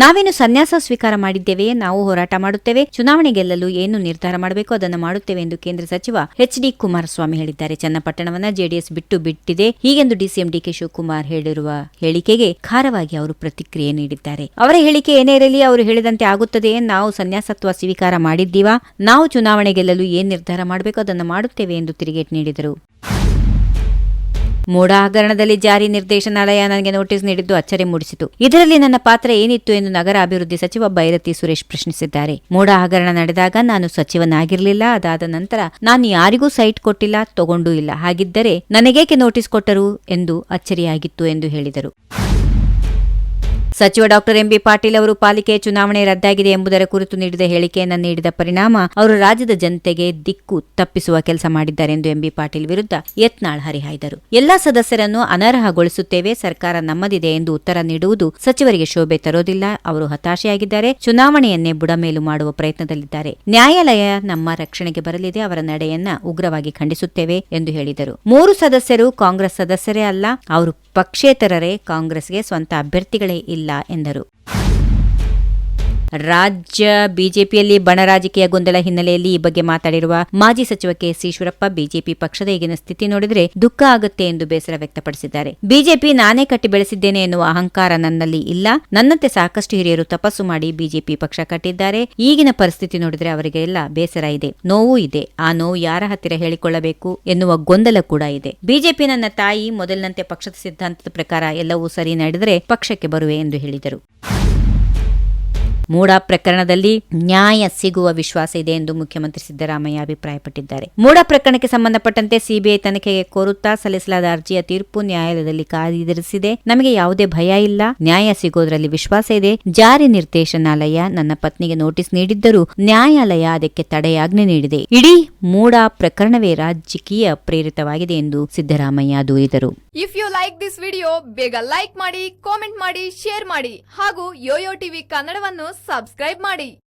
ನಾವೇನು ಸನ್ಯಾಸ ಸ್ವೀಕಾರ ಮಾಡಿದ್ದೇವೆ ನಾವು ಹೋರಾಟ ಮಾಡುತ್ತೇವೆ. ಚುನಾವಣೆ ಗೆಲ್ಲಲು ಏನು ನಿರ್ಧಾರ ಮಾಡಬೇಕು ಅದನ್ನು ಮಾಡುತ್ತೇವೆ ಎಂದು ಕೇಂದ್ರ ಸಚಿವ ಎಚ್ ಡಿ ಕುಮಾರಸ್ವಾಮಿ ಹೇಳಿದ್ದಾರೆ. ಚನ್ನಪಟ್ಟಣವನ್ನ ಜೆಡಿಎಸ್ ಬಿಟ್ಟು ಬಿಟ್ಟಿದೆ. ಹೀಗೆಂದು ಡಿಸಿಎಂ ಡಿಕೆ ಶಿವಕುಮಾರ್ ಹೇಳಿರುವ ಹೇಳಿಕೆಗೆ ಖಾರವಾಗಿ ಅವರು ಪ್ರತಿಕ್ರಿಯೆ ನೀಡಿದ್ದಾರೆ. ಅವರ ಹೇಳಿಕೆ ಏನೇ ಇರಲಿ ಅವರು ಹೇಳಿದಂತೆ ಆಗುತ್ತದೆ ನಾವು ಸನ್ಯಾಸತ್ವ ಸ್ವೀಕಾರ ಮಾಡಿದ್ದೀವಾ? ನಾವು ಚುನಾವಣೆ ಗೆಲ್ಲಲು ಏನ್ ನಿರ್ಧಾರ ಮಾಡಬೇಕು ಅದನ್ನು ಮಾಡುತ್ತೇವೆ ಎಂದು ತಿರುಗೇಟು ನೀಡಿದರು. ಮೋಡ ಹಗರಣದಲ್ಲಿ ಜಾರಿ ನಿರ್ದೇಶನಾಲಯ ನನಗೆ ನೋಟಿಸ್ ನೀಡಿದ್ದು ಅಚ್ಚರಿ ಮೂಡಿಸಿತು. ಇದರಲ್ಲಿ ನನ್ನ ಪಾತ್ರ ಏನಿತ್ತು ಎಂದು ನಗರ ಅಭಿವೃದ್ಧಿ ಸಚಿವ ಬೈರತಿ ಸುರೇಶ್ ಪ್ರಶ್ನಿಸಿದ್ದಾರೆ. ಮೋಡ ಹಗರಣ ನಡೆದಾಗ ನಾನು ಸಚಿವನಾಗಿರಲಿಲ್ಲ. ಅದಾದ ನಂತರ ನಾನು ಯಾರಿಗೂ ಸೈಟ್ ಕೊಟ್ಟಿಲ್ಲ, ತಗೊಂಡೂ ಇಲ್ಲ. ಹಾಗಿದ್ದರೆ ನನಗೇಕೆ ನೋಟಿಸ್ ಕೊಟ್ಟರು ಎಂದು ಅಚ್ಚರಿಯಾಗಿತ್ತು ಎಂದು ಹೇಳಿದರು. ಸಚಿವ ಡಾಕ್ಟರ್ ಎಂಬಿ ಪಾಟೀಲ್ ಅವರು ಪಾಲಿಕೆ ಚುನಾವಣೆ ರದ್ದಾಗಿದೆ ಎಂಬುದರ ಕುರಿತು ನೀಡಿದ ಹೇಳಿಕೆಯನ್ನು ನೀಡಿದ ಪರಿಣಾಮ ಅವರು ರಾಜ್ಯದ ಜನತೆಗೆ ದಿಕ್ಕು ತಪ್ಪಿಸುವ ಕೆಲಸ ಮಾಡಿದ್ದಾರೆ ಎಂದು ಎಂಬಿ ಪಾಟೀಲ್ ವಿರುದ್ಧ ಯತ್ನಾಳ್ ಹರಿಹಾಯ್ದರು. ಎಲ್ಲಾ ಸದಸ್ಯರನ್ನು ಅನರ್ಹಗೊಳಿಸುತ್ತೇವೆ, ಸರ್ಕಾರ ನಮ್ಮದಿದೆ ಎಂದು ಉತ್ತರ ನೀಡುವುದು ಸಚಿವರಿಗೆ ಶೋಭೆ ತರೋದಿಲ್ಲ. ಅವರು ಹತಾಶೆಯಾಗಿದ್ದಾರೆ. ಚುನಾವಣೆಯನ್ನೇ ಬುಡಮೇಲು ಮಾಡುವ ಪ್ರಯತ್ನದಲ್ಲಿದ್ದಾರೆ. ನ್ಯಾಯಾಲಯ ನಮ್ಮ ರಕ್ಷಣೆಗೆ ಬರಲಿದೆ, ಅವರ ನಡೆಯನ್ನ ಉಗ್ರವಾಗಿ ಖಂಡಿಸುತ್ತೇವೆ ಎಂದು ಹೇಳಿದರು. ಮೂರು ಸದಸ್ಯರು ಕಾಂಗ್ರೆಸ್ ಸದಸ್ಯರೇ ಅಲ್ಲ, ಅವರು ಪಕ್ಷೇತರರೇ ಕಾಂಗ್ರೆಸ್ಗೆ ಸ್ವಂತ ಅಭ್ಯರ್ಥಿಗಳೇ ಇಲ್ಲ ಎಂದರು. ರಾಜ್ಯ ಬಿಜೆಪಿಯಲ್ಲಿ ಬಣ ರಾಜಕೀಯ ಗೊಂದಲ ಹಿನ್ನೆಲೆಯಲ್ಲಿ ಈ ಬಗ್ಗೆ ಮಾತಾಡಿರುವ ಮಾಜಿ ಸಚಿವ ಕೆಎಸ್ ಈಶ್ವರಪ್ಪ ಬಿಜೆಪಿ ಪಕ್ಷದ ಈಗಿನ ಸ್ಥಿತಿ ನೋಡಿದರೆ ದುಃಖ ಆಗುತ್ತೆ ಎಂದು ಬೇಸರ ವ್ಯಕ್ತಪಡಿಸಿದ್ದಾರೆ. ಬಿಜೆಪಿ ನಾನೇ ಕಟ್ಟಿ ಬೆಳೆಸಿದ್ದೇನೆ ಎನ್ನುವ ಅಹಂಕಾರ ನನ್ನಲ್ಲಿ ಇಲ್ಲ. ನನ್ನಂತೆ ಸಾಕಷ್ಟು ಹಿರಿಯರು ತಪಸ್ಸು ಮಾಡಿ ಬಿಜೆಪಿ ಪಕ್ಷ ಕಟ್ಟಿದ್ದಾರೆ. ಈಗಿನ ಪರಿಸ್ಥಿತಿ ನೋಡಿದರೆ ಅವರಿಗೆ ಎಲ್ಲ ಬೇಸರ ಇದೆ. ನೋವು ಇದೆ. ಆ ನೋವು ಯಾರ ಹತ್ತಿರ ಹೇಳಿಕೊಳ್ಳಬೇಕು ಎನ್ನುವ ಗೊಂದಲ ಕೂಡ ಇದೆ. ಬಿಜೆಪಿ ನನ್ನ ತಾಯಿ, ಮೊದಲಿನಂತೆ ಪಕ್ಷದ ಸಿದ್ಧಾಂತದ ಪ್ರಕಾರ ಎಲ್ಲವೂ ಸರಿ ನಡೆದರೆ ಪಕ್ಷಕ್ಕೆ ಬರುವೆ ಎಂದು ಹೇಳಿದರು. ಮೂಡಾ ಪ್ರಕರಣದಲ್ಲಿ ನ್ಯಾಯ ಸಿಗುವ ವಿಶ್ವಾಸ ಇದೆ ಎಂದು ಮುಖ್ಯಮಂತ್ರಿ ಸಿದ್ದರಾಮಯ್ಯ ಅಭಿಪ್ರಾಯಪಟ್ಟಿದ್ದಾರೆ. ಮೂಡ ಪ್ರಕರಣಕ್ಕೆ ಸಂಬಂಧಪಟ್ಟಂತೆ ಸಿಬಿಐ ತನಿಖೆಗೆ ಕೋರುತ್ತಾ ಸಲ್ಲಿಸಲಾದ ಅರ್ಜಿಯ ತೀರ್ಪು ನ್ಯಾಯಾಲಯದಲ್ಲಿ ಕಾದಿರಿಸಿದೆ ನಮಗೆ ಯಾವುದೇ ಭಯ ಇಲ್ಲ. ನ್ಯಾಯ ಸಿಗೋದ್ರಲ್ಲಿ ವಿಶ್ವಾಸ ಇದೆ. ಜಾರಿ ನಿರ್ದೇಶನಾಲಯ ನನ್ನ ಪತ್ನಿಗೆ ನೋಟಿಸ್ ನೀಡಿದ್ದರೂ ನ್ಯಾಯಾಲಯ ಅದಕ್ಕೆ ತಡೆಯಾಜ್ಞೆ ನೀಡಿದೆ. ಇಡೀ ಮೂಡ ಪ್ರಕರಣವೇ ರಾಜಕೀಯ ಪ್ರೇರಿತವಾಗಿದೆ ಎಂದು ಸಿದ್ದರಾಮಯ್ಯ ದೂರಿದರು. If you like this video ಬೇಗ ಲೈಕ್ ಮಾಡಿ ಕಾಮೆಂಟ್ ಮಾಡಿ ಶೇರ್ ಮಾಡಿ ಹಾಗೂ ಯೋಯೋ ಟಿವಿ ಕನ್ನಡವನ್ನು ಸಬ್ಸ್ಕ್ರೈಬ್ ಮಾಡಿ.